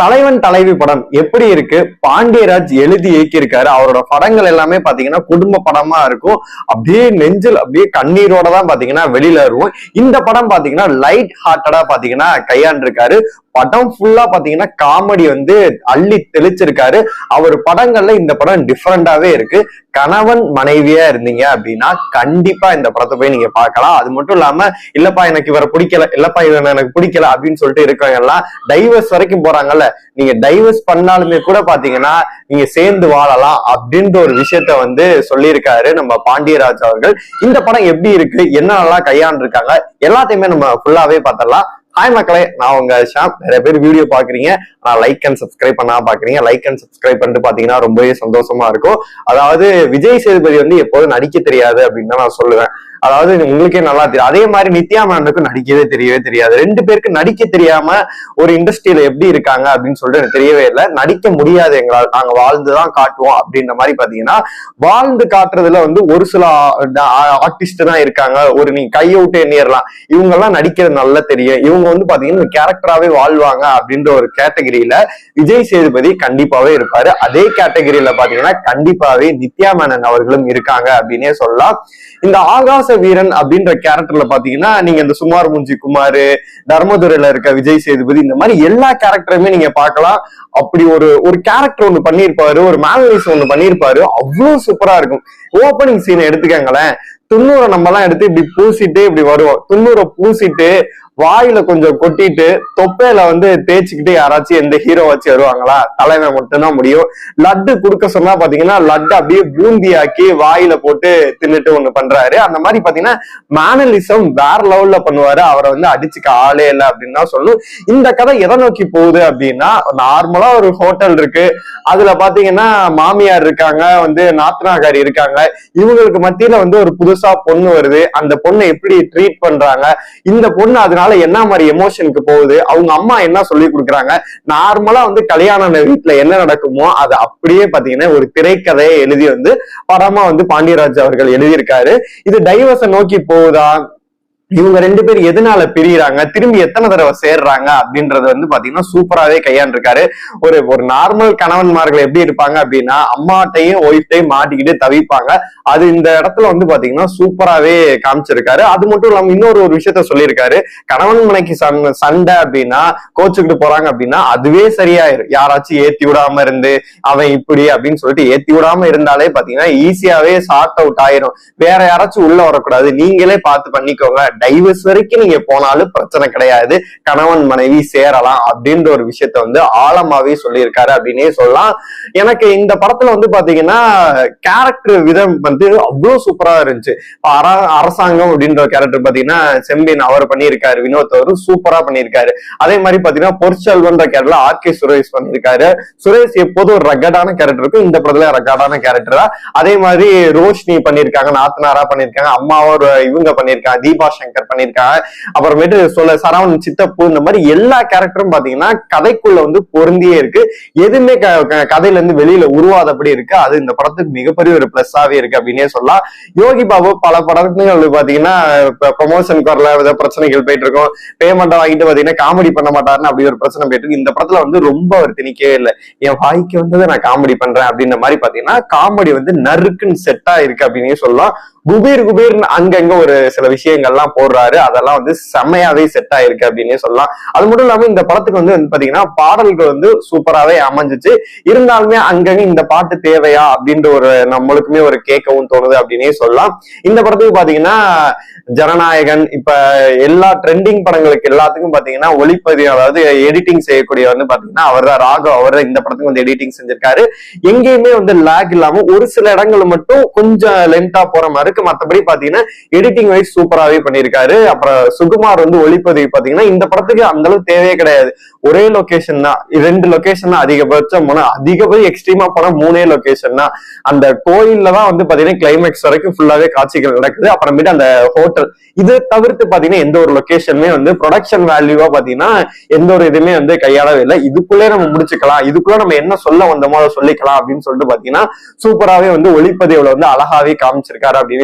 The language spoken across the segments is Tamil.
தலைவன் தலைவி படம் எப்படி இருக்கு? பாண்டியராஜ் எழுதி இயக்கியிருக்காரு. அவரோட படங்கள் எல்லாமே பாத்தீங்கன்னா குடும்ப படமா இருக்கும். அப்படியே நெஞ்சில் அப்படியே கண்ணீரோட தான் பாத்தீங்கன்னா வெளியில இருக்கும் இந்த படம் பாத்தீங்கன்னா லைட் ஹார்ட்டடா பாத்தீங்கன்னா கையாண்டிருக்காரு. படம் ஃபுல்லா பாத்தீங்கன்னா காமெடி வந்து அள்ளி தெளிச்சிருக்காரு. அவர் படங்கள்ல இந்த படம் டிஃப்ரெண்டாவே இருக்கு. கணவன் மனைவியா இருந்தீங்க அப்படின்னா கண்டிப்பா இந்த படத்தை போய் நீங்க பார்க்கலாம். அது மட்டும் இல்லாம இல்லப்பா எனக்கு இவரை பிடிக்கல இல்லப்பா இவன் எனக்கு பிடிக்கல அப்படின்னு சொல்லிட்டு இருக்கவங்க எல்லாம் டைவர்ஸ் வரைக்கும் போறாங்கல்ல. நீங்க டைவர்ஸ் பண்ணாலுமே கூட பாத்தீங்கன்னா நீங்க சேர்ந்து வாழலாம் அப்படின்ற ஒரு விஷயத்த வந்து சொல்லியிருக்காரு நம்ம பாண்டியராஜ் அவர்கள். இந்த படம் எப்படி இருக்கு? என்னென்னலாம் கையாண்டிருக்காங்க? எல்லாத்தையுமே நம்ம ஃபுல்லாவே பார்த்தலாம் ஹாய் மக்களே நான் உங்க ஷாம். நிறைய பேர் வீடியோ பாக்குறீங்க நான் லைக் அண்ட் சப்ஸ்கிரைப் பண்ணா பாக்குறீங்க லைக் அண்ட் சப்ஸ்கிரைப் பண்ணிட்டு பாத்தீங்கன்னா ரொம்பவே சந்தோஷமா இருக்கும். அதாவது விஜய் சேதுபதி வந்து எப்போதும் நடிக்க தெரியாது அப்படின்னு தான் நான் சொல்லுவேன். அதாவது உங்களுக்கே நல்லா தெரியும். அதே மாதிரி நித்யா மேனுக்கும் நடிக்கவே தெரியவே தெரியாது. ரெண்டு பேருக்கு நடிக்க தெரியாம ஒரு இண்டஸ்ட்ரியில எப்படி இருக்காங்க அப்படின்னு சொல்லிட்டு எனக்கு தெரியவே இல்லை. நடிக்க முடியாது எங்களால். நாங்க வாழ்ந்துதான் காட்டுவோம் அப்படின்ற மாதிரி பாத்தீங்கன்னா வாழ்ந்து காட்டுறதுல வந்து ஒரு சில ஆர்டிஸ்ட் தான் இருக்காங்க. ஒரு நீ கையை விட்டு எண்ணிடலாம். இவங்க எல்லாம் நடிக்கிறது நல்லா தெரியும். இவங்க வந்து பாத்தீங்கன்னா கேரக்டராவே வாழ்வாங்க அப்படின்ற ஒரு கேட்டகரியில விஜய் சேதுபதி கண்டிப்பாவே இருப்பாரு. அதே கேட்டகரியில பாத்தீங்கன்னா கண்டிப்பாவே நித்யா மேனன் அவர்களும் இருக்காங்க அப்படின்னே சொல்லலாம். இந்த ஆகாச வீரன் அப்படின்ற கேரக்டர்ல பாத்தீங்கன்னா நீங்க இந்த சுமார் முஞ்சி குமார் தர்மதுரையில இருக்க விஜய் சேதுபதி இந்த மாதிரி எல்லா கேரக்டருமே நீங்க பார்க்கலாம். அப்படி ஒரு ஒரு கேரக்டர் ஒண்ணு பண்ணியிருப்பாரு ஒரு மேனரிஸ் ஒண்ணு பண்ணியிருப்பாரு அவ்வளவு சூப்பரா இருக்கும். ஓப்பனிங் சீனை எடுத்துக்கங்களேன். துண்ணூரை நம்ம எல்லாம் எடுத்து இப்படி பூசிட்டு இப்படி வருவோம். துண்ணூரை பூசிட்டு வாயில கொஞ்சம் கொட்டிட்டு தொப்பையில வந்து தேய்ச்சிக்கிட்டு யாராச்சும் எந்த ஹீரோ வச்சு வருவாங்களா? தலைவன் மட்டும்தான் முடியும். லட்டு கொடுக்க சொன்னா பாத்தீங்கன்னா லட்டு அப்படியே பூந்தியாக்கி வாயில போட்டு தின்னுட்டு ஒண்ணு பண்றாரு. அந்த மாதிரி பாத்தீங்கன்னா மேனலிசம் வேற லெவல்ல பண்ணுவாரு. அவரை வந்து அடிச்சுக்க ஆளே இல்லை அப்படின்னு தான் சொல்லணும். இந்த கதை எதை நோக்கி போகுது அப்படின்னா நார்மலா ஒரு ஹோட்டல் இருக்கு. அதுல பாத்தீங்கன்னா மாமியார் இருக்காங்க வந்து நாத்தனாகாரி இருக்காங்க. இவங்களுக்கு மத்தியில வந்து ஒரு புதுசா பொண்ணு வருது. அந்த பொண்ணை எப்படி ட்ரீட் பண்றாங்க? இந்த பொண்ணு அதனால என்ன மாதிரி எமோஷனுக்கு போகுது? அவங்க அம்மா என்ன சொல்லி கொடுக்குறாங்க? நார்மலா வந்து கல்யாணம் வீட்டுல என்ன நடக்குமோ அது அப்படியே பாத்தீங்கன்னா ஒரு திரைக்கதையை எழுதி வந்து படமா வந்து பாண்டியராஜ் அவர்கள் எழுதியிருக்காரு. இது டைவர்ஸை நோக்கி போகுதா? இவங்க ரெண்டு பேர் எதனால பிரியறாங்க? திரும்பி எத்தனை தடவை சேர்றாங்க? அப்படின்றது வந்து பாத்தீங்கன்னா சூப்பராவே கையாண்டிருக்காரு. ஒரு ஒரு நார்மல் கணவன்மார்கள் எப்படி இருப்பாங்க அப்படின்னா அம்மாட்டையும் ஒய்ஃப்டையும் மாட்டிக்கிட்டு தவிப்பாங்க. அது இந்த இடத்துல வந்து பாத்தீங்கன்னா சூப்பராவே காமிச்சிருக்காரு. அது மட்டும் இல்லாம இன்னொரு ஒரு விஷயத்த சொல்லியிருக்காரு. கணவன் மனைக்கு சண்டை அப்படின்னா கோச்சுக்கிட்டு போறாங்க அப்படின்னா அதுவே சரியாயிரும். யாராச்சும் ஏத்தி விடாம இருந்து அவன் இப்படி அப்படின்னு சொல்லிட்டு ஏத்தி விடாம இருந்தாலே பாத்தீங்கன்னா ஈஸியாவே சார்ட் அவுட் ஆயிரும். வேற யாராச்சும் உள்ள வரக்கூடாது. நீங்களே பார்த்து பண்ணிக்கோங்க. டைவர்ஸ் வரைக்கும் நீங்க போனாலும் பிரச்சனை கிடையாது. கணவன் மனைவி சேரலாம் அப்படின்ற ஒரு விஷயத்த வந்து ஆழமாவே சொல்லியிருக்காரு அப்படின்னே சொல்லலாம். எனக்கு இந்த படத்துல வந்து பாத்தீங்கன்னா கேரக்டர் விதம் வந்து அவ்வளவு சூப்பரா இருந்துச்சு. அர அரசாங்கம் அப்படின்ற கேரக்டர் பாத்தீங்கன்னா செம்பின் அவர் பண்ணியிருக்காரு வினோத் அவரு சூப்பரா பண்ணியிருக்காரு. அதே மாதிரி பாத்தீங்கன்னா பொற்செல்வன்ற கேரக்டர்ல ஆர் கே சுரேஷ் பண்ணியிருக்காரு. சுரேஷ் எப்போதும் ஒரு ரகடான கேரக்டர் இருக்கும். இந்த படத்துல ரகடான கேரக்டரா அதே மாதிரி ரோஷினி பண்ணியிருக்காங்க நாத்தனாரா பண்ணியிருக்காங்க அம்மாவும் இவங்க பண்ணியிருக்காங்க தீபா சங்கர் பண்ணியிருக்காங்க. அப்புறமேட்டு சொல்ல சரவணன் சித்தப்பு இந்த மாதிரி எல்லா கேரக்டரும் பாத்தீங்கன்னா கதைக்குள்ள வந்து பொருந்தியே இருக்கு. எதுவுமே கதையில இருந்து வெளியில உருவாதபடி இருக்கு. அது இந்த படத்துக்கு மிகப்பெரிய ஒரு பிளஸ்ஸாவே இருக்கு அப்படின்னே சொல்லலாம். யோகி பாபு பல படத்துல பாத்தீங்கன்னா ப்ரொமோஷனுக்கு வரல ஏதாவது பிரச்சனைகள் போயிட்டு இருக்கும். பேமெண்ட் வாங்கிட்டு பாத்தீங்கன்னா காமெடி பண்ண மாட்டாருன்னு அப்படி ஒரு பிரச்சனை போயிட்டு இருக்கு. இந்த படத்துல வந்து ரொம்ப அவர் திணிக்கவே இல்லை. என் வாய்க்கு வந்ததை நான் காமெடி பண்றேன் அப்படின்ற மாதிரி பாத்தீங்கன்னா காமெடி வந்து நறுக்குன்னு செட்டா இருக்கு அப்படின்னே சொல்லலாம். குபீர் குபீர்னு அங்கங்க ஒரு சில விஷயங்கள்லாம் போடுறாரு. அதெல்லாம் வந்து செம்மையாவே செட் ஆயிருக்கு அப்படின்னு சொல்லலாம். அது மட்டும் இல்லாம இந்த படத்துக்கு வந்து பாத்தீங்கன்னா பாடல்கள் வந்து சூப்பராவே அமைஞ்சிச்சு. இருந்தாலுமே அங்கங்க இந்த பாட்டு தேவையா அப்படின்ற ஒரு நம்மளுக்குமே ஒரு கேட்கவும் தோணுது அப்படின்னே சொல்லலாம். இந்த படத்துக்கு பாத்தீங்கன்னா ஜனநாயகன் இப்ப எல்லா ட்ரெண்டிங் படங்களுக்கு எல்லாத்துக்கும் பாத்தீங்கன்னா ஒளிப்பதிவு அதாவது எடிட்டிங் செய்யக்கூடிய வந்து பாத்தீங்கன்னா அவர் தான் ராகவ். அவர் இந்த படத்துக்கு வந்து எடிட்டிங் செஞ்சிருக்காரு. எங்கேயுமே வந்து லேக் இல்லாம ஒரு சில இடங்கள் மட்டும் கொஞ்சம் லென்த்தா போற மாதிரி இருக்கு. மத்தபடி பாத்தீங்கன்னா எடிட்டிங் வைஸ் சூப்பராகவே பண்ணியிருக்காரு அப்புறம் சுகுமார் வந்து ஒளிப்பதிவு பாத்தீங்கன்னா இந்த படத்துக்கு அந்த அளவுக்கு தேவையே கிடையாது. ஒரே லொகேஷன் தான். ரெண்டு லொகேஷன் தான் அதிகபட்சம். போனா அதிகபட்சம் எக்ஸ்ட்ரீமா போனா மூணே லொகேஷன் தான். அந்த கோயில்ல தான் வந்து பாத்தீங்கன்னா கிளைமேக்ஸ் வரைக்கும் ஃபுல்லாவே காட்சிகள் நடக்குது. அப்புறமேட்டு அந்த ஹோட்டல் இது தவிர்த்து பாத்தீங்கன்னா எந்த ஒரு லொகேஷனுமே வந்து ப்ரொடக்ஷன் வேல்யூவா பாத்தீங்கன்னா எந்த ஒரு இதுவுமே வந்து கையாளவே இல்லை. இதுக்குள்ளே நம்ம முடிச்சுக்கலாம். இதுக்குள்ள நம்ம என்ன சொல்ல வந்தோமோ அதை சொல்லிக்கலாம் அப்படின்னு சொல்லிட்டு பாத்தீங்கன்னா சூப்பராவே வந்து ஒளிப்பதிவுல வந்து அழகாவே காமிச்சிருக்காரு அப்படின்னு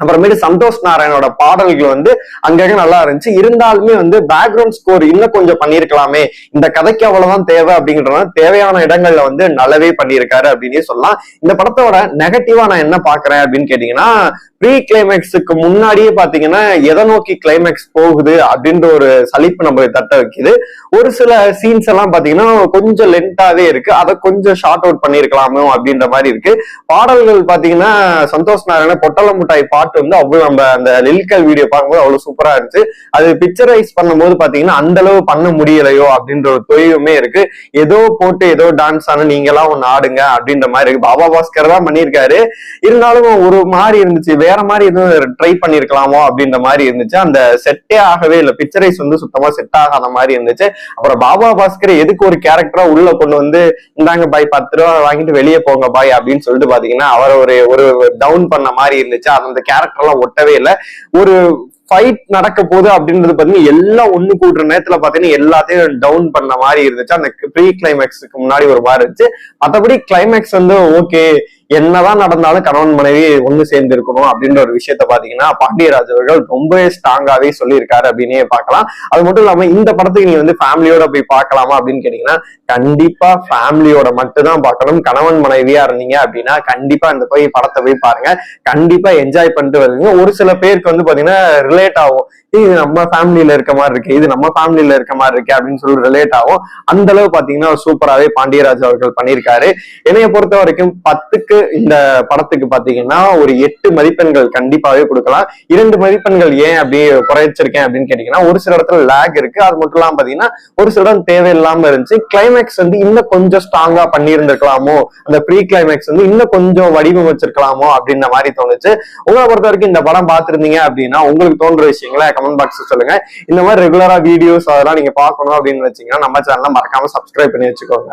அப்புறமேட்டு சந்தோஷ் நாராயணோட பாடல்கள் வந்து அங்கங்க நல்லா இருந்துச்சு. இருந்தாலுமே வந்து பேக்ரவுண்ட் ஸ்கோர் இன்னும் கொஞ்சம் பண்ணியிருக்கலாமே. இந்த கதைக்கு அவ்வளவுதான் தேவை அப்படிங்கிறதுனால தேவையான இடங்கள்ல வந்து நல்லாவே பண்ணியிருக்காரு அப்படின்னே சொல்லலாம். இந்த படத்தோட நெகட்டிவா நான் என்ன பாக்குறேன் அப்படின்னு கேட்டீங்கன்னா ப்ரீ கிளைமேக்ஸுக்கு முன்னாடியே பாத்தீங்கன்னா எதை நோக்கி கிளைமேக்ஸ் போகுது அப்படின்ற ஒரு சலிப்பு நம்ம தட்ட வைக்குது. ஒரு சில சீன்ஸ் எல்லாம் பாத்தீங்கன்னா கொஞ்சம் லென்த்தாவே இருக்கு. அதை கொஞ்சம் ஷார்ட் அவுட் பண்ணிருக்கலாமோ அப்படின்ற மாதிரி இருக்கு. பாடல்கள் பாத்தீங்கன்னா சந்தோஷ் நாராயண பொட்டலமுட்டாய் பாட்டு பாட்டு வந்து அவ்வளவு நம்ம அந்த லில்கல் வீடியோ பார்க்கும்போது அவ்வளவு சூப்பரா இருந்துச்சு. அது பிக்சரைஸ் பண்ணும்போது பாத்தீங்கன்னா அந்த அளவு பண்ண முடியலையோ அப்படின்ற ஒரு தொய்வுமே இருக்கு. ஏதோ போட்டு ஏதோ டான்ஸ் ஆனா நீங்க எல்லாம் ஒன்னு ஆடுங்க அப்படின்ற மாதிரி இருக்கு. பாபா பாஸ்கர் தான் பண்ணியிருக்காரு. இருந்தாலும் ஒரு மாதிரி இருந்துச்சு. வேற மாதிரி எதுவும் ட்ரை பண்ணிருக்கலாமோ அப்படின்ற மாதிரி இருந்துச்சு. அந்த செட்டே ஆகவே இல்ல. பிக்சரைஸ் வந்து சுத்தமா செட் ஆகாத மாதிரி இருந்துச்சு. அப்புறம் பாபா பாஸ்கர் எதுக்கு ஒரு கேரக்டரா உள்ள கொண்டு வந்து இந்தாங்க பாய் பத்து ரூபா வாங்கிட்டு வெளியே போங்க பாய் அப்படின்னு சொல்லிட்டு பாத்தீங்கன்னா அவரை ஒரு ஒரு டவுன் பண்ண மாதிரி இருந்துச்சு. அந்த அந்த கேரக்டர்லாம் ஒட்டவே இல்லை. ஒரு ஃபைட் நடக்க போகுது அப்படின்றது பாத்தீங்கன்னா எல்லாம் ஒண்ணு கூடுற நேரத்துல பாத்தீங்கன்னா எல்லாத்தையும் டவுன் பண்ண மாதிரி இருந்துச்சு. அந்த ப்ரீ கிளைமேக்ஸுக்கு முன்னாடி ஒரு மாதிரி இருந்துச்சு. மத்தபடி கிளைமேக்ஸ் வந்து ஓகே என்னதான் நடந்தாலும் கணவன் மனைவி ஒண்ணு சேர்ந்து இருக்கணும் அப்படின்ற ஒரு விஷயத்த பாத்தீங்கன்னா பாண்டியராஜ் அவர்கள் ரொம்பவே ஸ்ட்ராங்காவே சொல்லியிருக்காரு அப்படின்னே பார்க்கலாம். அது மட்டும் இல்லாம இந்த படத்துக்கு நீங்க வந்து ஃபேமிலியோட போய் பார்க்கலாமா அப்படின்னு கேட்டீங்கன்னா கண்டிப்பா ஃபேமிலியோட மட்டும்தான் பார்க்கணும். கணவன் மனைவியா இருந்தீங்க அப்படின்னா கண்டிப்பா இந்த போய் படத்தை போய் பாருங்க. கண்டிப்பா என்ஜாய் பண்ணிட்டு வருவீங்க. ஒரு சில பேருக்கு வந்து பாத்தீங்கன்னா ரிலேட் ஆகும். இது நம்ம ஃபேமிலியில இருக்க மாதிரி இருக்கு. இது நம்ம ஃபேமிலியில இருக்க மாதிரி இருக்கு அப்படின்னு சொல்லி ரிலேட் ஆகும். அந்த அளவு பாத்தீங்கன்னா சூப்பராகவே பாண்டியராஜ் அவர்கள் பண்ணியிருக்காரு. என்னைய பொறுத்த வரைக்கும் பத்துக்கு இந்த படத்துக்கு பாத்தீங்கன்னா ஒரு எட்டு மதிப்பெண்கள் கண்டிப்பாவே கொடுக்கலாம். இரண்டு மதிப்பெண்கள் ஏன் அப்படி குறைச்சிருக்கேன் அப்படின்னு கேட்டீங்கன்னா ஒரு சில இடத்துல லேக் இருக்கு. அது மட்டும் இல்லாம பாத்தீங்கன்னா ஒரு சில இடம் தேவையில்லாம இருந்துச்சு. கிளைமேக்ஸ் வந்து இன்னும் கொஞ்சம் ஸ்ட்ராங்கா பண்ணியிருந்திருக்கலாமோ? அந்த ப்ரீ கிளைமேக்ஸ் வந்து இன்னும் கொஞ்சம் வடிவமைச்சிருக்கலாமோ? அப்படின்ற மாதிரி தோணுச்சு. உங்களை பொறுத்த வரைக்கும் இந்த படம் பார்த்திருந்தீங்க அப்படின்னா உங்களுக்கு தோன்ற விஷயங்களை கமெண்ட் பாக்ஸ் சொல்லுங்க. இந்த மாதிரி ரெகுலரா வீடியோஸ் அதெல்லாம் நீங்க பார்க்கணும் அப்படின்னு வச்சீங்கன்னா நம்ம சேனலை மறக்காம சப்ஸ்கிரைப் பண்ணி வச்சுக்கோங்க.